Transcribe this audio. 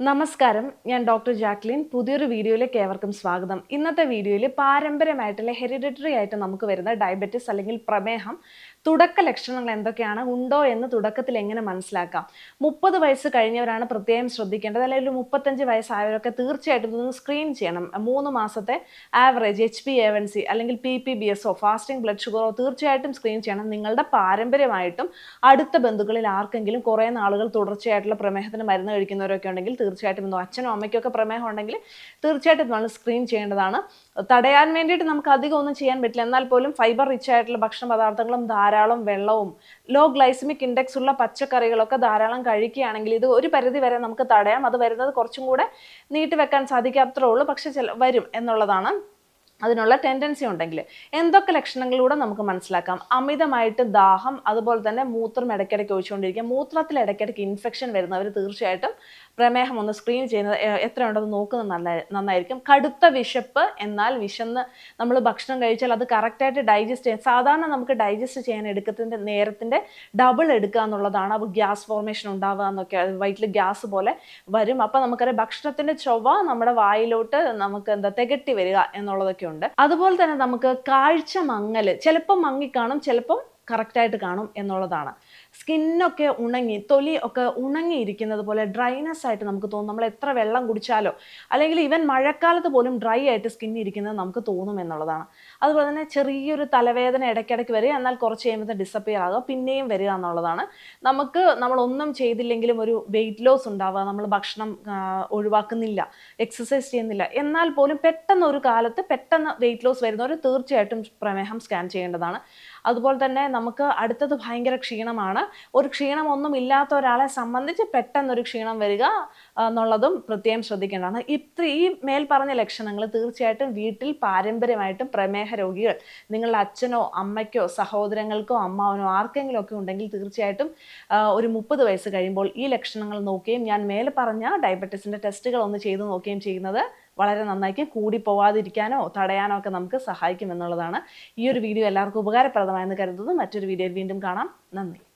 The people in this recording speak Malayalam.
നമസ്കാരം ഞാൻ ഡോക്ടർ ജാക്ലിൻ. പുതിയൊരു വീഡിയോയിലേക്ക് ഏവർക്കും സ്വാഗതം. ഇന്നത്തെ വീഡിയോയിൽ പാരമ്പര്യമായിട്ടുള്ള ഹെറിഡിറ്ററി ആയിട്ട് നമുക്ക് വരുന്ന ഡയബറ്റിസ് അല്ലെങ്കിൽ പ്രമേഹം തുടക്ക ലക്ഷണങ്ങൾ എന്തൊക്കെയാണ്? ഉണ്ടോ എന്ന് തുടക്കത്തിൽ എങ്ങനെ മനസ്സിലാക്കാം? മുപ്പത് വയസ്സ് കഴിഞ്ഞവരാണ് പ്രത്യേകം ശ്രദ്ധിക്കേണ്ടത്. അല്ലെങ്കിൽ ഒരു മുപ്പത്തഞ്ച് വയസ്സായവരൊക്കെ തീർച്ചയായിട്ടും ഇതൊന്ന് സ്ക്രീൻ ചെയ്യണം. മൂന്ന് മാസത്തെ average H P A one C അല്ലെങ്കിൽ P P B S fasting blood ഷുഗറോ തീർച്ചയായിട്ടും സ്ക്രീൻ ചെയ്യണം. നിങ്ങളുടെ പാരമ്പര്യമായിട്ടും അടുത്ത ബന്ധുക്കളിൽ ആർക്കെങ്കിലും കുറേ നാളുകൾ തുടർച്ചയായിട്ടുള്ള പ്രമേഹത്തിന് മരുന്ന് കഴിക്കുന്നവരൊക്കെ ഉണ്ടെങ്കിൽ തീർച്ചയായിട്ടും ഇന്നോ അച്ഛനോ അമ്മയ്ക്കൊക്കെ പ്രമേഹം ഉണ്ടെങ്കിൽ തീർച്ചയായിട്ടും നമ്മൾ സ്ക്രീൻ ചെയ്യേണ്ടതാണ്. തടയാൻ വേണ്ടിയിട്ട് നമുക്ക് അധികം ഒന്നും ചെയ്യാൻ പറ്റില്ല. എന്നാൽ പോലും ഫൈബർ റിച്ച് ആയിട്ടുള്ള ഭക്ഷണ പദാർത്ഥങ്ങളും ധാരാളം വെള്ളവും ലോ ഗ്ലൈസമിക് ഇൻഡെക്സ് ഉള്ള പച്ചക്കറികളൊക്കെ ധാരാളം കഴിക്കുകയാണെങ്കിൽ ഇത് ഒരു പരിധി വരെ നമുക്ക് തടയാം. അത് വരുന്നത് കുറച്ചും കൂടെ നീട്ടി വെക്കാൻ സാധിക്കാത്രേ ഉള്ളൂ. പക്ഷെ ചില വരും എന്നുള്ളതാണ് അതിനുള്ള ടെൻഡൻസി ഉണ്ടെങ്കിൽ. എന്തൊക്കെ ലക്ഷണങ്ങളിലൂടെ നമുക്ക് മനസ്സിലാക്കാം? അമിതമായിട്ട് ദാഹം അതുപോലെ തന്നെ മൂത്രം ഇടയ്ക്കിടയ്ക്ക് ഒഴിച്ചുകൊണ്ടിരിക്കുക. മൂത്രത്തിൽ ഇടയ്ക്കിടയ്ക്ക് ഇൻഫെക്ഷൻ വരുന്നവർ തീർച്ചയായിട്ടും പ്രമേഹം ഒന്ന് സ്ക്രീൻ ചെയ്യുന്നത് എത്ര എത്രയുണ്ടെന്ന് നോക്കുന്നത് നല്ല നന്നായിരിക്കും. കടുത്ത വിശപ്പ് എന്നാൽ വിശന്ന് നമ്മൾ ഭക്ഷണം കഴിച്ചാൽ അത് കറക്റ്റായിട്ട് ഡൈജസ്റ്റ് ചെയ്യാൻ സാധാരണ നമുക്ക് ഡൈജസ്റ്റ് ചെയ്യാൻ എടുക്കത്തിന്റെ നേരത്തിന്റെ ഡബിൾ എടുക്കുക എന്നുള്ളതാണ്. അപ്പോൾ ഗ്യാസ് ഫോർമേഷൻ ഉണ്ടാവുക എന്നൊക്കെ വയറ്റിൽ ഗ്യാസ് പോലെ വരും. അപ്പോൾ നമുക്കറിയാം ഭക്ഷണത്തിന്റെ ചൊവ്വ നമ്മുടെ വായിലോട്ട് നമുക്ക് എന്താ തികട്ടി വരിക എന്നുള്ളതൊക്കെ ഉണ്ട്. അതുപോലെ തന്നെ നമുക്ക് കാഴ്ച മങ്ങൽ ചിലപ്പം മങ്ങിക്കാണും ചിലപ്പം കറക്റ്റായിട്ട് കാണും എന്നുള്ളതാണ്. സ്കിന്നൊക്കെ ഉണങ്ങി തൊലി ഒക്കെ ഉണങ്ങിയിരിക്കുന്നത് പോലെ ഡ്രൈനെസ് ആയിട്ട് നമുക്ക് തോന്നും നമ്മൾ എത്ര വെള്ളം കുടിച്ചാലോ. അല്ലെങ്കിൽ ഈവൻ മഴക്കാലത്ത് പോലും ഡ്രൈ ആയിട്ട് സ്കിൻ ഇരിക്കുന്നത് നമുക്ക് തോന്നും എന്നുള്ളതാണ്. അതുപോലെ തന്നെ ചെറിയൊരു തലവേദന ഇടയ്ക്കിടയ്ക്ക് വരിക എന്നാൽ കുറച്ച് കഴിയുമ്പോൾ ഡിസപ്പിയർ ആകുക പിന്നെയും വരിക എന്നുള്ളതാണ്. നമുക്ക് നമ്മളൊന്നും ചെയ്തില്ലെങ്കിലും ഒരു വെയിറ്റ് ലോസ് ഉണ്ടാവുക നമ്മൾ ഭക്ഷണം ഒഴിവാക്കുന്നില്ല എക്സസൈസ് ചെയ്യുന്നില്ല. എന്നാൽ പോലും പെട്ടെന്ന് ഒരു കാലത്ത് പെട്ടെന്ന് വെയിറ്റ് ലോസ് വരുന്നവർ തീർച്ചയായിട്ടും പ്രമേഹം സ്കാൻ ചെയ്യേണ്ടതാണ്. അതുപോലെ തന്നെ നമുക്ക് അടുത്തത് ഭയങ്കര ക്ഷീണമാണ്. ഒരു ക്ഷീണം ഒന്നും ഇല്ലാത്ത ഒരാളെ സംബന്ധിച്ച് പെട്ടെന്നൊരു ക്ഷീണം വരിക എന്നുള്ളതും പ്രത്യേകം ശ്രദ്ധിക്കേണ്ടതാണ്. ഇത്ര ഈ മേൽ പറഞ്ഞ ലക്ഷണങ്ങൾ തീർച്ചയായിട്ടും വീട്ടിൽ പാരമ്പര്യമായിട്ടും പ്രമേഹ രോഗികൾ നിങ്ങളുടെ അച്ഛനോ അമ്മയ്ക്കോ സഹോദരങ്ങൾക്കോ അമ്മാവനോ ആർക്കെങ്കിലും ഒക്കെ ഉണ്ടെങ്കിൽ തീർച്ചയായിട്ടും ഒരു മുപ്പത് വയസ്സ് കഴിയുമ്പോൾ ഈ ലക്ഷണങ്ങൾ നോക്കുകയും ഞാൻ മേലെ പറഞ്ഞ ഡയബറ്റീസിന്റെ ടെസ്റ്റുകൾ ഒന്ന് ചെയ്ത് നോക്കുകയും ചെയ്യുന്നത് വളരെ നന്നായിരിക്കും. കൂടി പോവാതിരിക്കാനോ തടയാനോ ഒക്കെ നമുക്ക് സഹായിക്കും എന്നുള്ളതാണ്. ഈ ഒരു വീഡിയോ എല്ലാവർക്കും ഉപകാരപ്രദമായെന്ന് കരുതുന്നു. മറ്റൊരു വീഡിയോയിൽ വീണ്ടും കാണാം. നന്ദി.